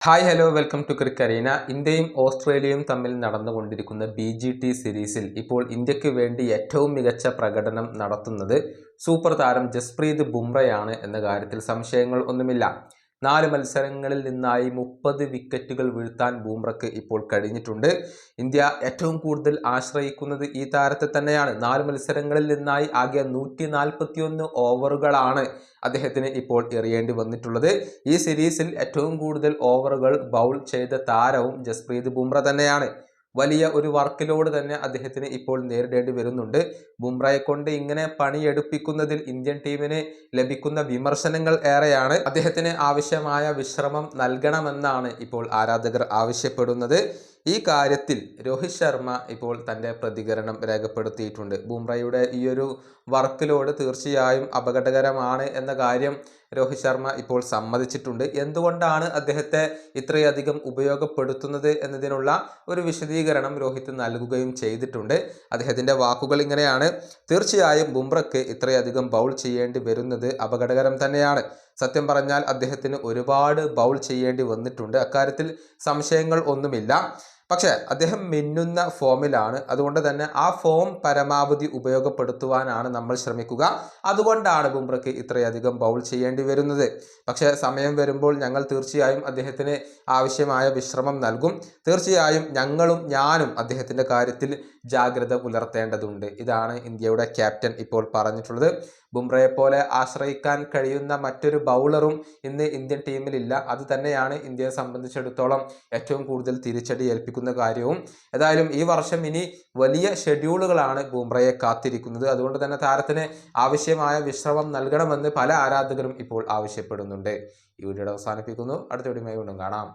Hi hello welcome to Crick Arena ഇന്ത്യയും ഓസ്ട്രേലിയയും തമ്മിൽ നടന്നുകൊണ്ടിരിക്കുന്ന ബി ജി ടി സീരീസിൽ ഇപ്പോൾ ഇന്ത്യയ്ക്ക് വേണ്ടി ഏറ്റവും മികച്ച പ്രകടനം നടത്തുന്നത് സൂപ്പർ താരം ജസ്പ്രീത് ബുംറയാണ് എന്ന കാര്യത്തിൽ സംശയങ്ങൾ ഒന്നുമില്ല. നാല് മത്സരങ്ങളിൽ നിന്നായി മുപ്പത് വിക്കറ്റുകൾ വീഴ്ത്താൻ ബൂംറയ്ക്ക് ഇപ്പോൾ കഴിഞ്ഞിട്ടുണ്ട്. ഇന്ത്യ ഏറ്റവും കൂടുതൽ ആശ്രയിക്കുന്നത് ഈ താരത്തെ തന്നെയാണ്. നാല് മത്സരങ്ങളിൽ നിന്നായി ആകെ നൂറ്റി നാൽപ്പത്തിയൊന്ന് ഓവറുകളാണ് അദ്ദേഹത്തിന് ഇപ്പോൾ എറിയേണ്ടി വന്നിട്ടുള്ളത്. ഈ സീരീസിൽ ഏറ്റവും കൂടുതൽ ഓവറുകൾ ബൗൾ ചെയ്ത താരവും ജസ്പ്രീത് ബുംറ തന്നെയാണ്. വലിയ ഒരു വർക്ക് ലോഡ് തന്നെ അദ്ദേഹത്തിന് ഇപ്പോൾ നേരിടേണ്ടി വരുന്നുണ്ട്. ബുംറയെ കൊണ്ട് ഇങ്ങനെ പണിയെടുപ്പിക്കുന്നതിൽ ഇന്ത്യൻ ടീമിന് ലഭിക്കുന്ന വിമർശനങ്ങൾ ഏറെയാണ്. അദ്ദേഹത്തിന് ആവശ്യമായ വിശ്രമം നൽകണമെന്നാണ് ഇപ്പോൾ ആരാധകർ ആവശ്യപ്പെടുന്നത്. ഈ കാര്യത്തിൽ രോഹിത് ശർമ്മ ഇപ്പോൾ തന്റെ പ്രതികരണം രേഖപ്പെടുത്തിയിട്ടുണ്ട്. ബുംറയുടെ ഈ ഒരു വർക്ക് ലോഡ് തീർച്ചയായും അപകടകരമാണ് എന്ന കാര്യം രോഹിത് ശർമ്മ ഇപ്പോൾ സമ്മതിച്ചിട്ടുണ്ട്. എന്തുകൊണ്ടാണ് അദ്ദേഹത്തെ ഇത്രയധികം ഉപയോഗപ്പെടുത്തുന്നത് എന്നതിനുള്ള ഒരു വിശദീകരണം രോഹിത് നൽകുകയും ചെയ്തിട്ടുണ്ട്. അദ്ദേഹത്തിന്റെ വാക്കുകൾ ഇങ്ങനെയാണ്. തീർച്ചയായും ബുംറയ്ക്ക് ഇത്രയധികം ബൗൾ ചെയ്യേണ്ടി വരുന്നത് അപകടകരം തന്നെയാണ്. സത്യം പറഞ്ഞാൽ അദ്ദേഹത്തിന് ഒരുപാട് ബൗൾ ചെയ്യേണ്ടി വന്നിട്ടുണ്ട്. അക്കാര്യത്തിൽ സംശയങ്ങൾ ഒന്നുമില്ല. പക്ഷേ അദ്ദേഹം മിന്നുന്ന ഫോമിലാണ്. അതുകൊണ്ട് തന്നെ ആ ഫോം പരമാവധി ഉപയോഗപ്പെടുത്തുവാനാണ് നമ്മൾ ശ്രമിക്കുക. അതുകൊണ്ടാണ് ബുംറയ്ക്ക് ഇത്രയധികം ബൗൾ ചെയ്യേണ്ടി വരുന്നത്. പക്ഷേ സമയം വരുമ്പോൾ ഞങ്ങൾ തീർച്ചയായും അദ്ദേഹത്തിന് ആവശ്യമായ വിശ്രമം നൽകും. തീർച്ചയായും ഞങ്ങളും ഞാനും അദ്ദേഹത്തിന്റെ കാര്യത്തിൽ ജാഗ്രത പുലർത്തേണ്ടതുണ്ട്. ഇതാണ് ഇന്ത്യയുടെ ക്യാപ്റ്റൻ ഇപ്പോൾ പറഞ്ഞിട്ടുള്ളത്. ബുംറയെ പോലെ ആശ്രയിക്കാൻ കഴിയുന്ന മറ്റൊരു ബൗളറും ഇന്ന് ഇന്ത്യൻ ടീമിലില്ല. അത് തന്നെയാണ് ഇന്ത്യയെ സംബന്ധിച്ചിടത്തോളം ഏറ്റവും കൂടുതൽ തിരിച്ചടി ഏൽപ്പിക്കുന്ന കാര്യവും ഏതായാലും ഈ വർഷം ഇനി വലിയ ഷെഡ്യൂളുകളാണ് ബുംറയെ കാത്തിരിക്കുന്നത്. അതുകൊണ്ട് തന്നെ താരത്തിന് ആവശ്യമായ വിശ്രമം നൽകണമെന്ന് പല ആരാധകരും ഇപ്പോൾ ആവശ്യപ്പെടുന്നുണ്ട്. ഈ വീഡിയോ അവസാനിപ്പിക്കുന്നു. അടുത്ത വീഡിയോ വീണ്ടും കാണാം.